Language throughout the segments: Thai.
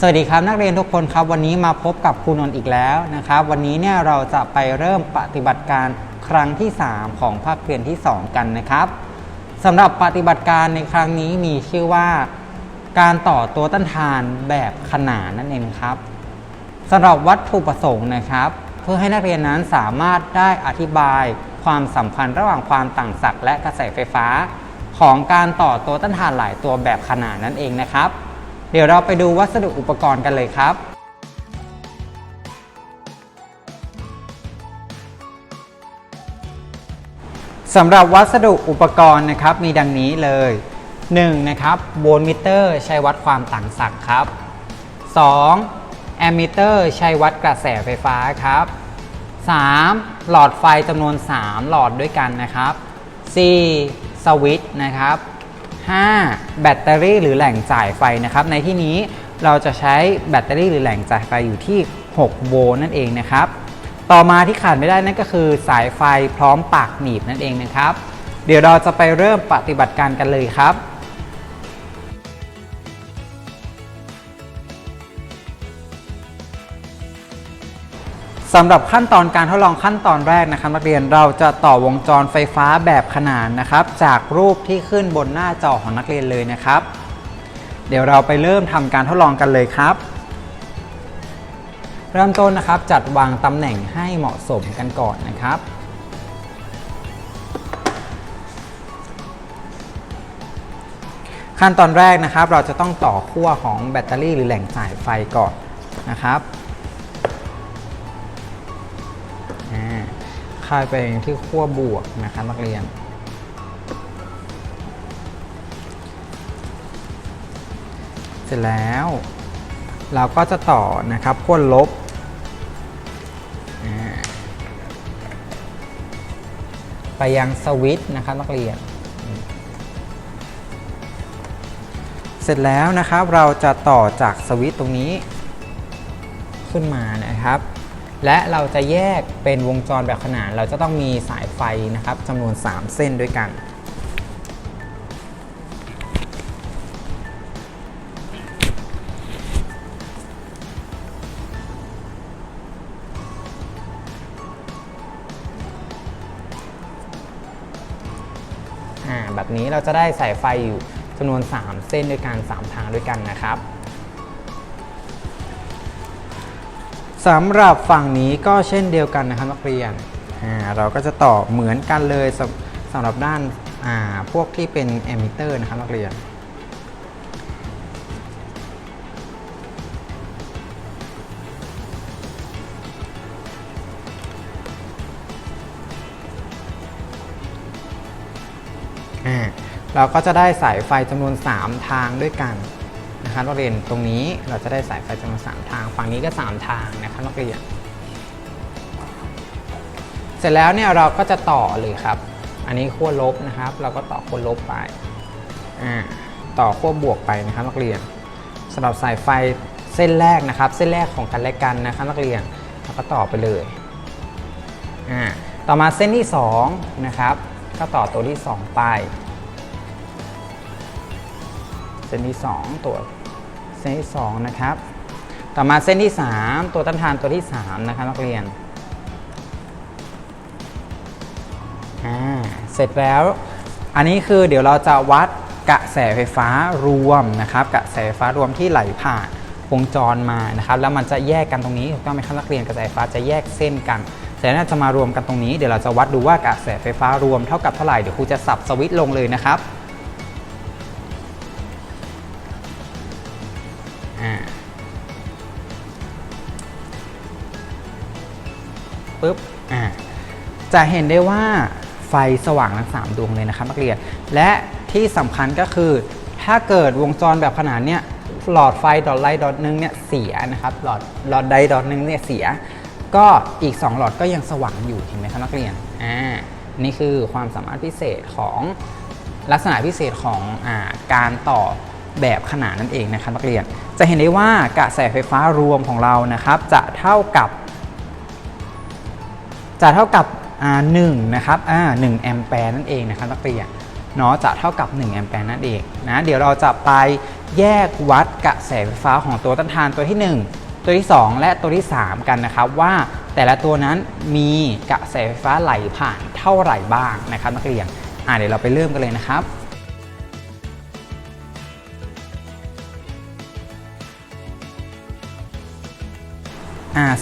สวัสดีครับนักเรียนทุกคนครับวันนี้มาพบกับครูนนท์อีกแล้วนะครับ วันนี้เนี่ยเราจะไปเริ่มปฏิบัติการครั้งที่ 3 ของภาคเรียนที่ 2 กันนะครับสำหรับปฏิบัติการในครั้งนี้มีชื่อว่า การต่อตัวต้านทานแบบขนานนั่นเองครับ สำหรับวัตถุประสงค์นะครับ เพื่อให้นักเรียนนั้นสามารถได้อธิบายความสัมพันธ์ระหว่างความต่างศักย์และกระแสไฟฟ้า ของการต่อตัวต้านทานหลายตัวแบบขนานนั่นเองนะครับ เดี๋ยวเราไปดูวัสดุอุปกรณ์กันเลยครับสำหรับวัสดุอุปกรณ์นะครับมีดังนี้เลย 1. นะครับโวลต์มิเตอร์ ใช้วัดความต่างศักย์ครับ 2. แอมมิเตอร์ใช้วัดกระแสไฟฟ้าครับ 3. หลอดไฟจำนวน 3 หลอดด้วยกันนะครับ 4. สวิตช์นะครับ 5. แบตเตอรี่หรือแหล่งจ่ายไฟนะครับ ในที่นี้เราจะใช้แบตเตอรี่หรือแหล่งจ่ายไฟอยู่ที่ 6 โวลต์นั่นเองนะครับ ต่อมาที่ขาดไม่ได้นั่นก็คือสายไฟพร้อมปากหนีบนั่นเองนะครับ เดี๋ยวเราจะไปเริ่มปฏิบัติการกันเลยครับ สำหรับขั้นตอนการทดลองขั้นตอนแรกนะครับนักเรียนเราจะต่อวงจรไฟฟ้าแบบขนานนะครับ จากรูปที่ขึ้นบนหน้าจอของนักเรียนเลยนะครับ เดี๋ยวเราไปเริ่มทำการทดลองกันเลยครับ เริ่มต้นนะครับจัดวางตำแหน่งให้เหมาะสมกันก่อนนะครับขั้นตอนแรกนะครับ เราจะต้องต่อขั้วของแบตเตอรี่หรือแหล่งจ่ายไฟก่อนนะครับ ค่ายไปที่ขั้วบวกนะครับนักเรียน เสร็จแล้ว เราก็จะต่อนะครับขั้วลบไปยังสวิตช์นะครับนักเรียน เสร็จแล้วนะครับเราจะต่อจากสวิตช์ตรงนี้ ขึ้นมานะครับ และเราจะแยกเป็นวงจรแบบขนานเราจะต้องมีสายไฟนะครับจำนวน 3 เส้นด้วยกันอ่าแบบนี้เราจะได้สายไฟอยู่จำนวน 3 เส้นด้วยกัน 3 ทางด้วยกันนะครับ สำหรับฝั่งนี้ก็เช่นเดียวกันนะครับนักเรียนเราก็จะต่อเหมือนกันเลยสำสำหรับด้านาพวกที่เป็นแอมมิเตอร์นะครับนักเรียน เราก็จะได้สายไฟจำนวน 3 ทางด้วยกัน นะครับนักเรียนตรงนี้เราจะได้สายไฟจำนวน3ทาง ฝั่งนี้ก็ 3 ทางนะครับนักเรียน เสร็จแล้วเนี่ยเราก็จะต่อเลยครับ อันนี้ขั้วลบนะครับ เราก็ต่อขั้วลบไปต่อขั้วบวกไปนะครับนักเรียนสำหรับสายไฟเส้นแรกนะครับ เส้นแรกของกันและกันนะครับนักเรียนเราก็ต่อไปเลยต่อมาเส้นที่2นะครับ ก็ต่อตัวที่ 2 ไปเส้นที่ 2 ตัว เส้นที่2นะครับ ต่อมาเส้นที่ 3 ตัวต้านทานตัวที่ 3 นะครับนักเรียนเสร็จแล้ว อันนี้คือเดี๋ยวเราจะวัดกระแสไฟฟ้ารวมนะครับ กระแสไฟฟ้ารวมที่ไหลผ่านวงจรมานะครับ แล้วมันจะแยกกันตรงนี้ถูกต้องไหมครับนักเรียนกระแสไฟฟ้าจะแยกเส้นกันเสร็จแล้วจะมารวมกันตรงนี้เดี๋ยวเราจะวัดดูว่ากระแสไฟฟ้ารวมเท่ากับเท่าไหร่เดี๋ยวครูจะสับสวิตช์ลงเลยนะครับ อ่าปุ๊บอ่าจะเห็นได้ว่าไฟสว่างทั้ง3ดวงเลยนะครับนักเรียน และที่สำคัญก็คือ ถ้าเกิดวงจรแบบขนาดเนี้ยหลอดไฟดอทไลท์ดอทนึงเนี่ยเสียนะครับหลอดหลอดใดดอทนึงเนี่ยเสีย ก็อีก 2 หลอดก็ยังสว่างอยู่เห็นไหมครับนักเรียนอ่านี่คือความสามารถพิเศษของลักษณะพิเศษของอาการต่อแบบขนานนั่นเองนะครับนักเรียน จะเห็นได้ว่ากระแสไฟฟ้ารวมของเรานะครับจะเท่ากับจะเท่ากับอ่าหนึ่งนะครับอ่าหนึ่งแอมแปร์นั่นเองนะครับนักเรียนเนาะจะเท่ากับ1แอมแปร์นั่นเองนะเดี๋ยวเราจะไปแยกวัดกระแสไฟฟ้าของตัวต้านทานตัวที่ 1 ตัวที่ 2 และตัวที่ 3 กันนะครับ ว่าแต่ละตัวนั้นมีกระแสไฟฟ้าไหลผ่านเท่าไหร่บ้างนะครับนักเรียนอ่าเดี๋ยวเราไปเริ่มกันเลยนะครับ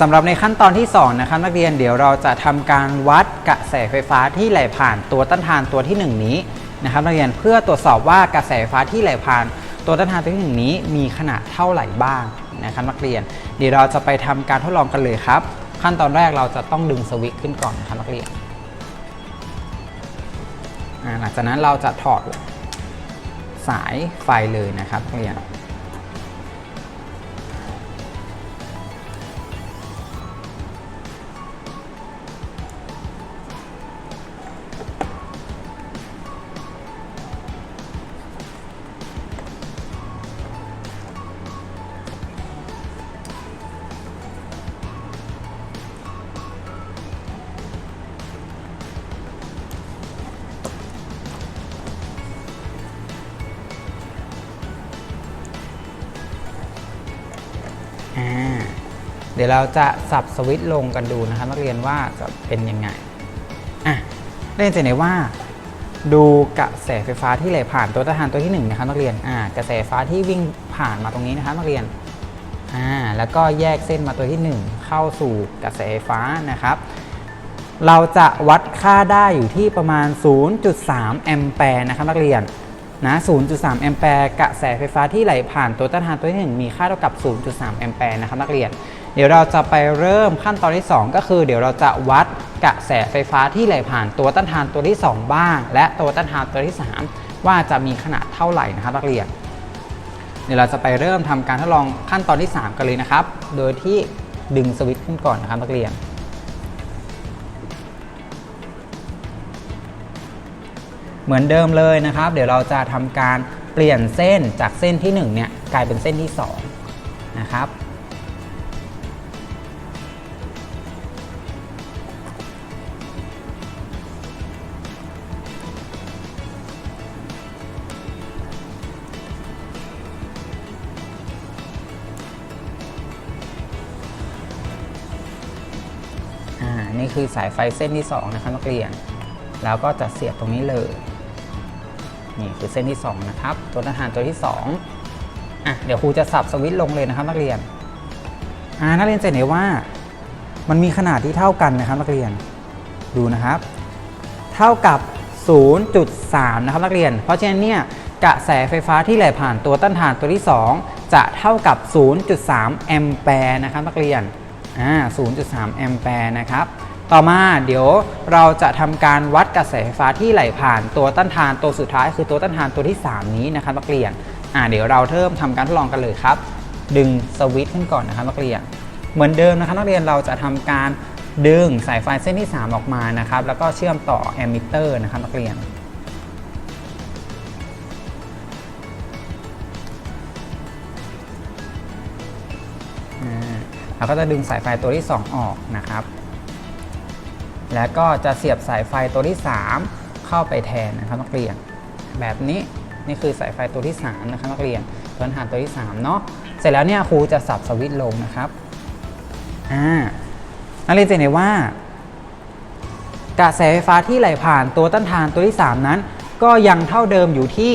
สำหรับในขั้นตอนที่2นะครับนักเรียนเดี๋ยวเราจะทำการวัดกระแสไฟฟ้าที่ไหลผ่านตัวต้านทานตัวที่ 1 นี้นะครับนักเรียนเพื่อตรวจสอบว่ากระแสไฟฟ้าที่ไหลผ่านตัวต้านทานตัวที่ 1 นี้มีขนาดเท่าไหร่บ้างนะครับนักเรียน เดี๋ยวเราจะไปทำการทดลองกันเลยครับ ขั้นตอนแรกเราจะต้องดึงสวิตช์ขึ้นก่อนนะครับนักเรียนหลังจากนั้นเราจะถอดสายไฟเลยนะครับนักเรียน ดี๋ยวเราจะสับสวิตช์ลงกันดูนะครับนักเรียนว่าจะเป็นยังไงอะได้เห็นไหมว่า ดูกระแสไฟฟ้าที่ไหลผ่านตัวต้านทานตัวที่1นะครับนักเรียนอ่ากระแสไฟฟ้าที่วิ่งผ่านมาตรงนี้นะครับนักเรียนอ่าแล้วก็แยกเส้นมาตัวที่ 1 เข้าสู่กระแสไฟฟ้านะครับเราจะวัดค่าได้อยู่ที่ประมาณ 0.3 แอมแปร์นะครับนักเรียนนะ 0.3 แอมแปร์กระแสไฟฟ้าที่ไหลผ่านตัวต้านทานตัวที่ 1 มีค่าเท่ากับ 0.3 แอมแปร์นะครับนักเรียน เดี๋ยวเราจะไปเริ่มขั้นตอนที่ 2 ก็คือ เดี๋ยวเราจะวัดกระแสไฟฟ้าที่ไหลผ่านตัวต้านทานตัวที่ 2 บ้าง และตัวต้านทานตัวที่ 3 ว่าจะมีขนาดเท่าไหร่นะครับนักเรียนเดี๋ยวเราจะไปเริ่มทำการทดลองขั้นตอนที่ 3 กันเลยนะครับ โดยที่ดึงสวิตช์ขึ้นก่อนนะครับนักเรียน เหมือนเดิมเลยนะครับ เดี๋ยวเราจะทำการเปลี่ยนเส้นจากเส้นที่1เนี่ยกลายเป็นเส้นที่2นะครับ คือสายไฟเส้นที่2นะครับนักเรียน แล้วก็จะเสียบตรงนี้เลยนี่คือเส้นที่ 2 นะครับ ตัวต้านทานตัวที่ 2อะเดี๋ยวครูจะสับสวิตช์ลงเลยนะครับ นักเรียนอ่านักเรียนจะเห็นได้ว่า มันมีขนาดที่เท่ากันนะครับ นักเรียนดูนะครับ เท่ากับ 0.3 นะครับ นักเรียน เพราะฉะนั้นเนี่ยกระแสไฟฟ้าที่ไหลผ่านตัวต้านทานตัวที่ 2 จะเท่ากับ 0.3 แอมแปร์นะครับ นักเรียนอ่า0.3 แอมแปร์นะครับ ต่อมาเดี๋ยวเราจะทำการวัดกระแสไฟฟ้าที่ไหลผ่านตัวต้านทานตัวสุดท้ายคือตัวต้านทานตัวที่ 3 นี้นะครับนักเรียนอ่าเดี๋ยวเราเริ่มทำการทดลองกันเลยครับ ดึงสวิตช์ขึ้นก่อนนะครับนักเรียน เหมือนเดิมนะครับนักเรียนเราจะทำการดึงสายไฟเส้นที่ 3 ออกมานะครับ แล้วก็เชื่อมต่อแอมมิเตอร์นะครับนักเรียนเราก็จะดึงสายไฟตัวที่ 2 ออกนะครับ แล้วก็จะเสียบสายไฟตัวที่ 3 เข้าไปแทนนะครับนักเรียน แบบนี้นี่คือสายไฟตัวที่ 3 นะครับนักเรียนตัวฐานตัวที่3เนาะเสร็จแล้วเนี่ยครูจะสับสวิตช์ลงนะครับอ่านักเรียนจะเห็นว่ากระแสไฟฟ้าที่ไหลผ่านตัวต้านทานตัวที่ 3 นั้น ก็ยังเท่าเดิมอยู่ที่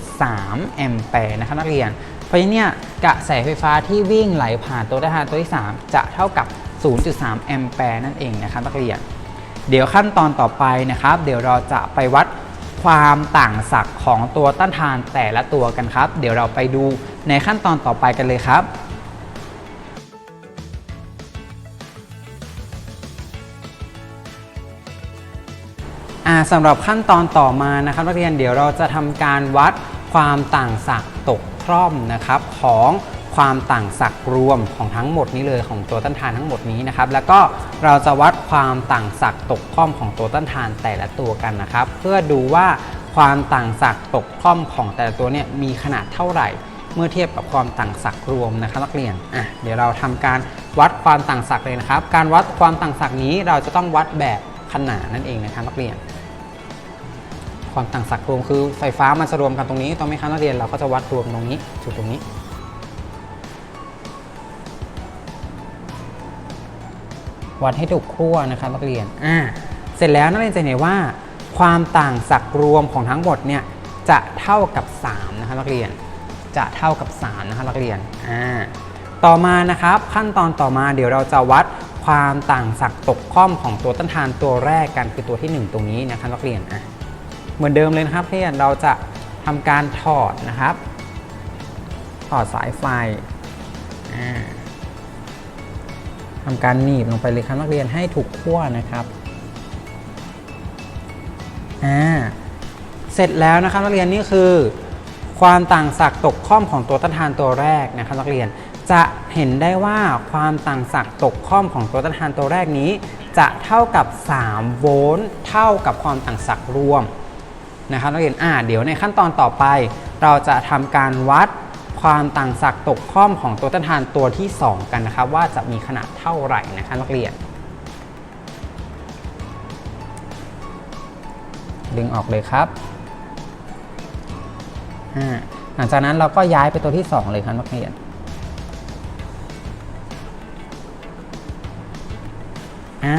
0.3 แอมแปร์นะครับนักเรียน เพราะฉะนั้นเนี่ยกระแสไฟฟ้าที่วิ่งไหลผ่านตัวต้านทานตัวที่ 3 จะเท่ากับ 0.3 แอมแปร์นั่นเองนะครับนักเรียน เดี๋ยวขั้นตอนต่อไปนะครับ เดี๋ยวเราจะไปวัดความต่างศักย์ของตัวต้านทานแต่ละตัวกันครับ เดี๋ยวเราไปดูในขั้นตอนต่อไปกันเลยครับสำหรับขั้นตอนต่อมานะครับนักเรียนเดี๋ยวเราจะทำการวัดความต่างศักย์ตกคร่อมนะครับของ ความต่างศักย์รวมของทั้งหมดนี้เลยของตัวต้านทานทั้งหมดนี้นะครับ แล้วก็เราจะวัดความต่างศักย์ตกค่อมของตัวต้านทานแต่ละตัวกันนะครับ เพื่อดูว่าความต่างศักย์ตกค่อมของแต่ละตัวเนี่ยมีขนาดเท่าไหร่ เมื่อเทียบกับความต่างศักย์รวมนะครับนักเรียนอะเดี๋ยวเราทำการวัดความต่างศักย์เลยนะครับ การวัดความต่างศักย์นี้เราจะต้องวัดแบบขนานนั่นเองนะครับนักเรียนความต่างศักย์รวมคือไฟฟ้ามันจะรวมกันตรงนี้ต้องไหมครับนักเรียนเราก็จะวัดรวมตรงนี้จุดตรงนี้ วัดให้ถูกขั้วนะครับนักเรียนอ่าเสร็จแล้วนักเรียนจะเห็นว่า ความต่างศักย์รวมของทั้งหมดเนี่ยจะเท่ากับ3นะครับนักเรียน จะเท่ากับ3นะครับนักเรียนอ่าต่อมานะครับขั้นตอนต่อมาเดี๋ยวเราจะวัดความต่างศักย์ตกข้อมของตัวต้นทานตัวแรกกันคือตัวที่ 1 ตรงนี้นะครับนักเรียนอะเหมือนเดิมเลยนะครับนักเรียนเราจะทำการถอดนะครับ ถอดสายไฟอ่า ทำการหนีบลงไปเลยครับนักเรียนให้ถูกขั้วนะครับอ่าเสร็จแล้วนะครับนักเรียนนี่คือความต่างศักย์ตกข้อมของตัวต้านทานตัวแรกนะครับนักเรียนจะเห็นได้ว่าความต่างศักย์ตกข้อมของตัวต้านทานตัวแรกนี้ จะเท่ากับ 3 โวลต์เท่ากับความต่างศักย์รวมนะครับนักเรียนอ่าเดี๋ยวในขั้นตอนต่อไป เราจะทำการวัด ความต่างศักย์ตกข้อมของตัวต้านทานตัวที่ 2 กันนะครับ ว่าจะมีขนาดเท่าไหร่นะครับนักเรียน ดึงออกเลยครับอ่าหลังจากนั้นเราก็ย้ายไปตัวที่ 2 เลยครับนักเรียนอ่า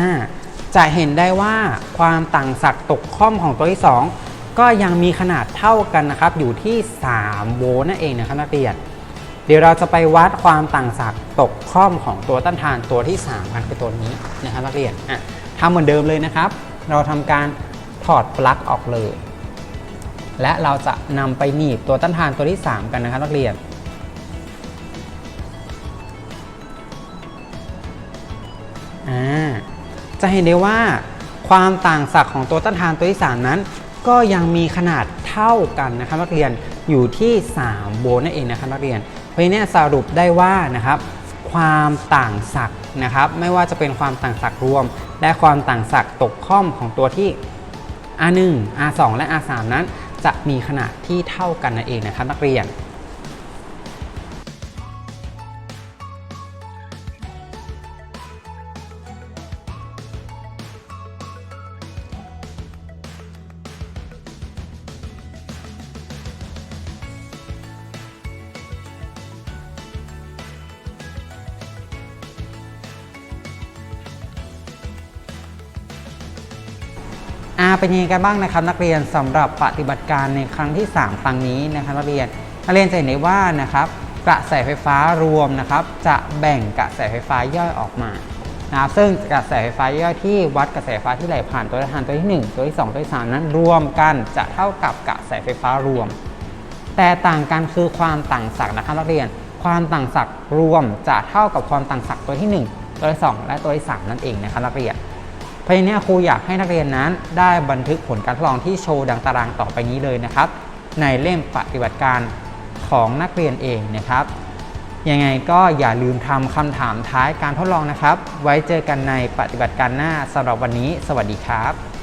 จะเห็นได้ว่าความต่างศักย์ตกข้อมของตัวที่ 2 ก็ยังมีขนาดเท่ากันนะครับ อยู่ที่ 3 โวลต์นั่นเองนะครับนักเรียนเดี๋ยวเราจะไปวัดความต่างศักย์ตกข้อมของตัวต้านทานตัวที่3กันคือตัวนี้นะครับนักเรียนอะทำเหมือนเดิมเลยนะครับ เราทำการถอดปลั๊กออกเลย และเราจะนำไปหนีบตัวต้านทานตัวที่ 3 กันนะครับนักเรียนจะเห็นได้ว่าความต่างศักย์ของตัวต้านทานตัวที่ 3 นั้น ก็ยังมีขนาดเท่ากันนะครับนักเรียนอยู่ที่ 3 โวลต์นั่นเองนะครับนักเรียน เพราะฉะนี้สรุปได้ว่านะครับความต่างศักย์นะครับไม่ว่าจะเป็นความต่างศักย์รวม และความต่างศักย์ตกข้อมของตัวที่ R1 R2 และ R3 นั้น จะมีขนาดที่เท่ากันนั่นเองนะครับนักเรียน อาเป็นยังไงกันบ้างนะครับ นักเรียนสำหรับปฏิบัติการในครั้งที่ 3 ครั้งนี้นะครับนักเรียนนักเรียนจะเห็นได้ว่านะครับกระแสไฟฟ้ารวมนะครับ จะแบ่งกระแสไฟฟ้าย่อยออกมานะครับซึ่งกระแสไฟฟ้าย่อยที่วัดกระแสไฟฟ้าที่ไหลผ่านตัวทานตัวที่ 1 ตัวที่ 2 ตัวที่ 3 นั้นรวมกันจะเท่ากับกระแสไฟฟ้ารวม แต่ต่างกันคือความต่างศักย์นะครับนักเรียนความต่างศักย์รวมจะเท่ากับความต่างศักย์ตัวที่ 1 ตัวที่ 2 และตัวที่ 3 นั่นเองนะครับนักเรียน เพราะฉะนั้นครูอยากให้นักเรียนนั้น ได้บันทึกผลการทดลองที่โชว์ดังตารางต่อไปนี้เลยนะครับ ในเล่มปฏิบัติการของนักเรียนเองนะครับ ยังไงก็อย่าลืมทำคำถามท้ายการทดลองนะครับ ไว้เจอกันในปฏิบัติการหน้าสำหรับวันนี้ สวัสดีครับ